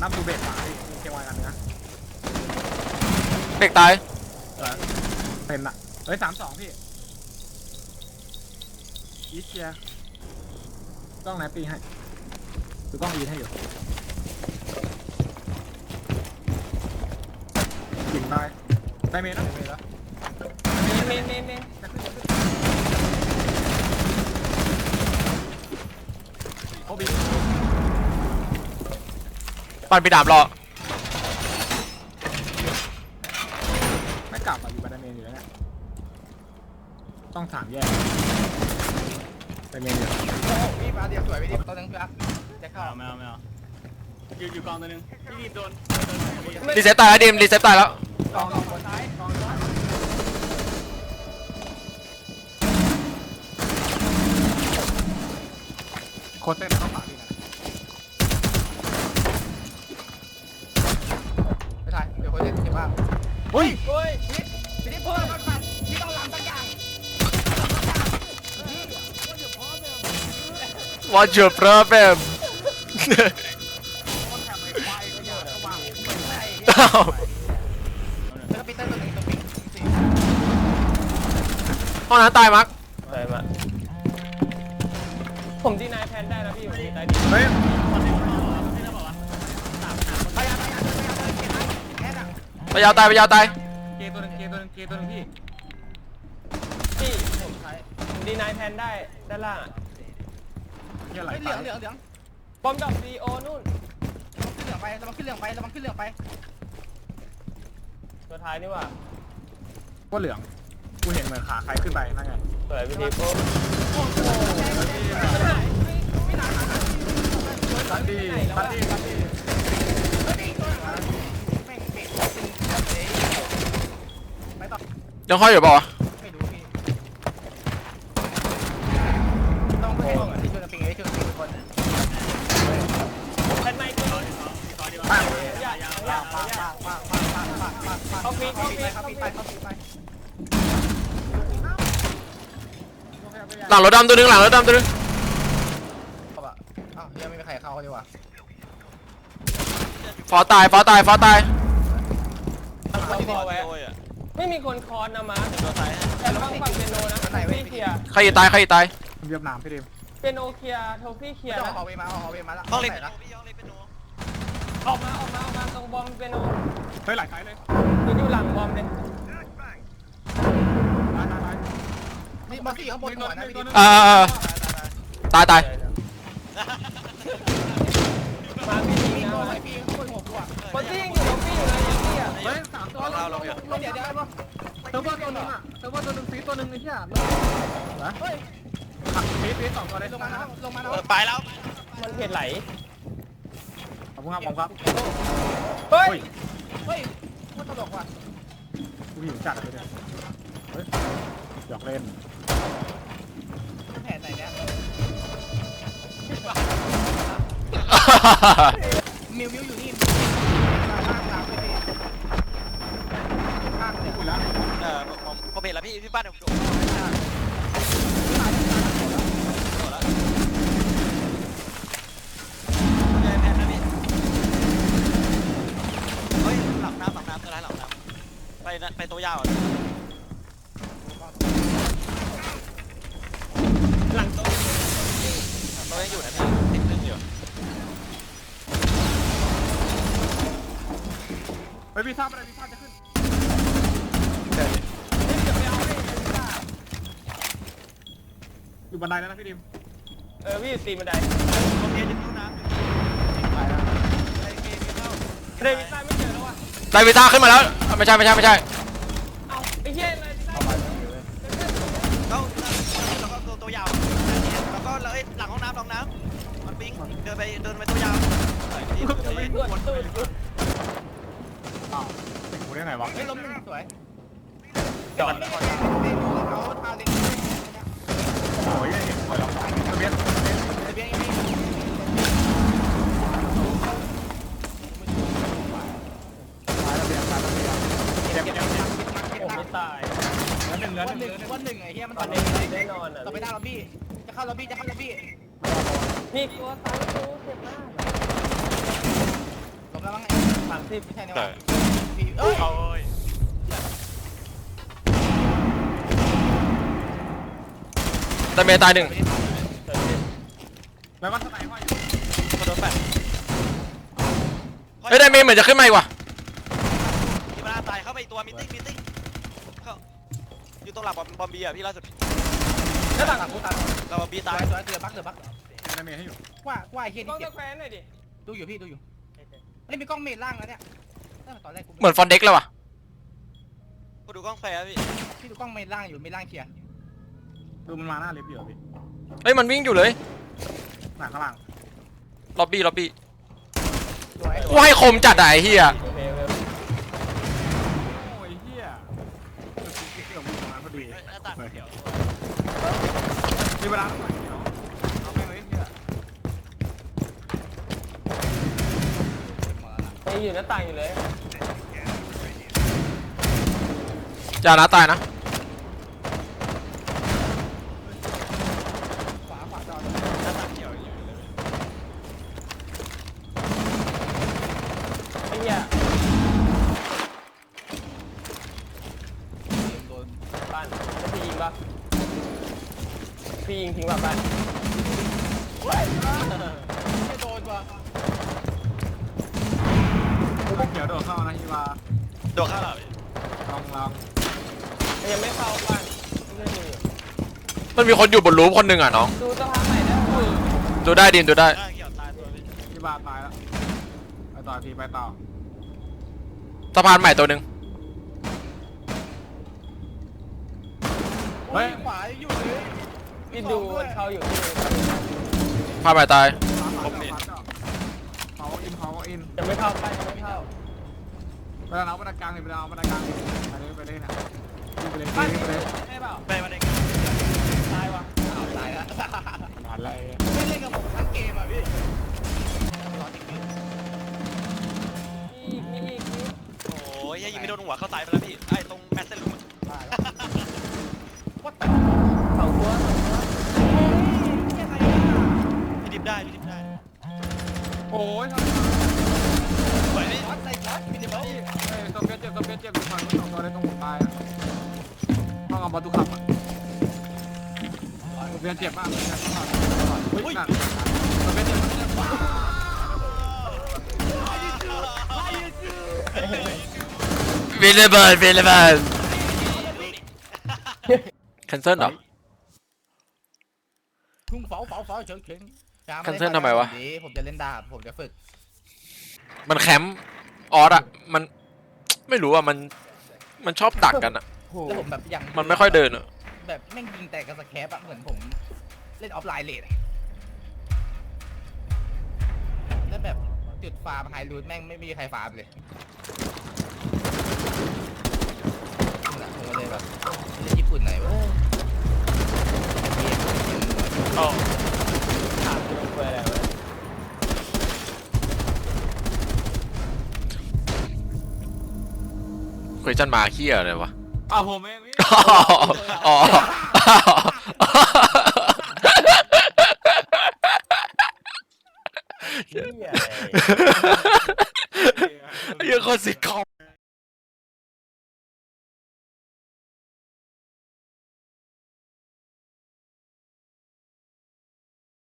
นับดูเบสมาพี่มีเควายกันนะเบรกตายเออเป็นอะเฮ้ยสามสองพี่อีเชียกล้องไหนปีให้ดูกล้องอีให้อยู่กินได้ได้เมนนะเมนแล้วเมนเมนเมนจะขึ้นจะขึ้นโอ้บี ปั่นปีดามรอไม่กลับอะอยู่บันไดเมนอยู่แล้วเนี่ยต้องถามแยกไปเมนอยู่พี่ฟ้าเดียวสวยไปดิตัวนึงพี่ฟ้าจะเข้าไม่เอาไม่เอาอยู่อยู่กองตัวหนึงพี่รีบโดนรีเซ็ตตายแล้วดิมรีเซ็ตตายแล้วกองกองหัวซ้ายกองซ้ายโคตรเต้นเข้าปากพี่ อุ้ยโอ้ยพี่พี่นี่เพิ่มมันมันพี่ต้องรำสักอย่างว What's your problem คนแถมไอ้ควายก็อยากเข้ามาอ้าวแล้วก็ปีเตอร์ตัวหนึ่งตัวปีสี่ห้องน้ำตายมักไปมาผมดีนายแพนได้นะพี่ผมดีได้ดีเฮ้ยพย ไปยาวตายไปยาวตายเกย์ตัวหนึงเกย์ตัวหนึงเกย์ตัวหนึงพี่พี่ผมใช้ผมดีนายแพนได้ด้านล่างอะเฮียไหลเฮ้ยเหไปลืองเหลืองเหลืองบอมดอกซีโอนู่นขึ้นเหลืองไประวังขึ้นเหลืองไประวังขึ้นเหลืองไป ตัวท้ายนี่หว่าก็เหลืองกูเห็นเหมือนขาใครขึ้นไปนั่นไงเปิดวิธีปุ๊บบัดดี้บัดดี้บัดดี้ แม่งเบรกเป็นไม่ต้อง ยังห้อยอยู่เปล่าวะไม่ดูพี่ต้องไปให้ที่ชวนปิงไอ้ชวนปิงคนแพนไม่ขึ้นปังอย่าอย่าอย่าอย่าเขาปีเขาปีเขาปีไปเขาปีไปหลังรถดำตัวหนึงหลังรถดำตัวหนึงเขาแบบอ้าวยังไม่มีใครเข้าดีกว่าฟอตายฟอตายฟอตายเราพอแวะ ไม่มีคนคอนนะมาแต่ระวังฝั่งเปียโนนะพี่เคลียร์ใครอีกตายใครอีกตายเวียดนามพี่ดิมเปียโนเคลียร์โทฟี่เคลียร์จะนะออกเวมาออกเวมาแล้วห้องเล็กนะออกมาออกมาออกมาตรงบอมเปียโนเฮ้ยไหลไกลเลยอยู่อยู่หลังบอมเลยตายตายตายนี่มาสี่ข้างบนหัวนะพี่ดิเออเออเออตายตายมาพี่ยิงพี่นะโดนมาไอพี่ข้างบนหัวกูอะคนที่ยิง ฮ้ยสามตัวเราเราเดี๋ยวเดี๋ยวเดี๋ยวเซิร์ฟเวอร์ตัวนึงอะเซิร์ฟเวอร์ตัวนึงฟีตัวนึงไอ้เหี้ยเหรอเฮ้ยขับฟีดฟีสองตัวเลยลงมาแล้วลงมาแล้วไปแล้วมันเพจไหลขอบคุณครับผมครับเฮ้ยเฮ้ยพูดตลกว่ะกูหิวจัดเลยเนี่ยเฮ้ยหยอกเล่นแผนไหนเนี่ยมิวมิวอยู่นี่ข้างทางเลยข้างเนี่ย พูดแล้ว เออ ผมผมเห็นแล้วพี่ที่บ้านผมโดนใหญ่แพนนะพี่เฮ้ยหลังน้ำหลังน้ำตัวร้ายหลังน้ำไปไปตัวยาวหลังโต๊ะตัวยังอยู่นะพี่ติดเรื่องอยู่เฮ้ยพี่ทราบอะไรพี่ทราบดี๋ยวไปเอาให้ อยู่บันไดแล้วนะพี่ดิมเออพี่อยู่ตีนบันไดโอเคจะเข้าน้ำตายแล้วไอ้เกมเข้าเดวิซ่าไม่เจอแล้วว่ะไดวิต้าขึ้นมาแล้วไม่ใช่ไม่ใช่ไม่ใช่เอ้าไอ้เหี้ยอะไรที่ได้เข้าไปอยู่เลยเข้าแล้วก็ตัวตัวยาวแล้วก็เลยหลังห้องน้ำหลังน้ำมันปิ้งเดินไปเดินไปตัวยาวปวดตูดอ้าวติดกูได้ไงวะเฮ้ยล้มหนึ่งสวยจอดเขาทาเล็ก โอ้ยเห็นคอยล็อกทะเบียน ทะเบียนยังไม่ ซ้ายทะเบียนซ้ายทะเบียนเจ็บเจ็บเจ็บ ผมไม่ตาย แล้วหนึ่งแล้ว วั นหหนึ่นึ่งงวันหนึ่งไอ้เหี้ยมันตตออนนนี้นี้แน่นอนอะต่อไปหน้าล็อบบี้ จะเข้าล็อบบี้จะเข้าล็อบบี้มีตัวซ้ายตูเจ็บมากลแล้วมั้งสามสิบไม่ใช่นี่หแต่ว่าพี่เอ้ยโอ้ยแต่เมย์ตายหนึ่งแล้วก็สไนเปอร์อยู่กระโดดแปดเฮ้ยแต่เมย์เหมือนจะขึ้นมาอีกว่ะที่มันตายเข้าไปอีกตัวมิตติ้งมิตติ้งเข้า อยู่ตรงหลังบอมบอมบีอะพี่ล่าสุดหน้าต่างกูตัดเราบอมบีตาตายยสวยเสือบักเสือบักบานาเมให้อยู่ว่าว่าไอ้เฮียกล้นี่องเจ็บตะแควนหน่อยดิดูอยู่พี่ดูอยู่เฮ้ยมีกล้องเมดล่างแล้วเนี่ยตั้งแต่ตอนแรกกูเหมือนฟอนเด็กแล้วว่ะกูดูกล้องแฟร์พี่พี่ดูกล้องเมดล่างอยู่เมดล่างเคลียร์ดูมันมาหน้าลิฟต์อยู่อะพี่เฮ้ยมันวิ่งอยู่เลยหน้าข้างล่างล็อบบี้ล็อบบี้สวยกูให้คมจัดอะไอ้เฮียโอเคโอเคโอ้ กี่ยวกับมึงตรงนั้นพอดีหน้าต่างเขียวมีเวลาเท่าไหร่เดี๋ยวเอาไปเลยเฮียยังอยู่หน้าต่างอยู่เลยจานะตายนะ ขวาขวาจอด หน้าต่างเขียวอยู่เลย ไอ้เหี้ย โดน บ้านแล้วพี่ยิงปะพี่ ยิงทิ้งปะบ้านไม่โดนว่ะเขียวโดดเข้านะฮีวาโดนเข้าเหรอพี่ลองลองมันยังไม่เข้าบ้านไม่ได้ดูอยู่มันมีคนอยู่บนรูฟคนหนึ่งอะน้องดูสะพานใหม่ได้คุยดูได้ดินดูได้หน้าเขียวตายตัวพี่ฮีวาตายแล้ว ไปต่อทีไปต่อสะพานใหม่ตัวหนึ่งเฮ้ยขวาอยู่เลย พี่ดูมันเข้าอยู่ที่สะพานใหม่ตาย ผมเห็นเขาอินเขาอินยังไม่เข้าบ้านยังไม่เข้าเวลาเราบันไดกลางเลยเวลาเอาบันไดกลางไปเลยไปเลยนะไปเลยไปเลยไปเลยได้เปล่าไปมาเด็กตายวะอ้าวตายแล้วผ่านเลยไม่เล่นกับผมทั้งเกมอะพี่อีกมีอีกมีโอ้ยยิงไม่โดนหัวเข้าตายไปแล้วพี่ไอ้ตรงแมสเซนลุ ยสวยพี่วัดใส่วัดมินิมอลเฮ้ยโซเฟียเจ็บโซเฟียเจ็บทุกคนสองตัวได้ตรงหัวตายอะต้องเอาบอลทุกคำอะโซเฟียเจ็บมากเลยนะอุ้ยนั่นโซเฟียเจ็บเจ็บวิลเลเบิร์ดวิลเลเบิร์ดแคนเซิลเหรอทุ่งเฝ้าเฝ้าเฝ้าเฉิงเฉิง Cancel ทำไมวะดีผมจะเล่นดาบผมจะฝึกมันแคมป์ออสอะมันไม่รู้อะมันมันชอบดักกันอะแล้วผมแบบอย่างมันไม่ค่อยเดินอะแบบแม่งยิงแต่กับสแคปอะเหมือนผมเล่นออฟไลน์เลทอะแล้วแบบจุดฟาร์มไฮรูทแม่งไม่มีใครฟาร์มเลยนั่นแหละผมก็เลยแบบเล่นญี่ปุ่นไหนวะเกมเกมโอ้ จันมาเขี้ยอะไรวะ อ้าวผมเองพี่ อ๋อเหี้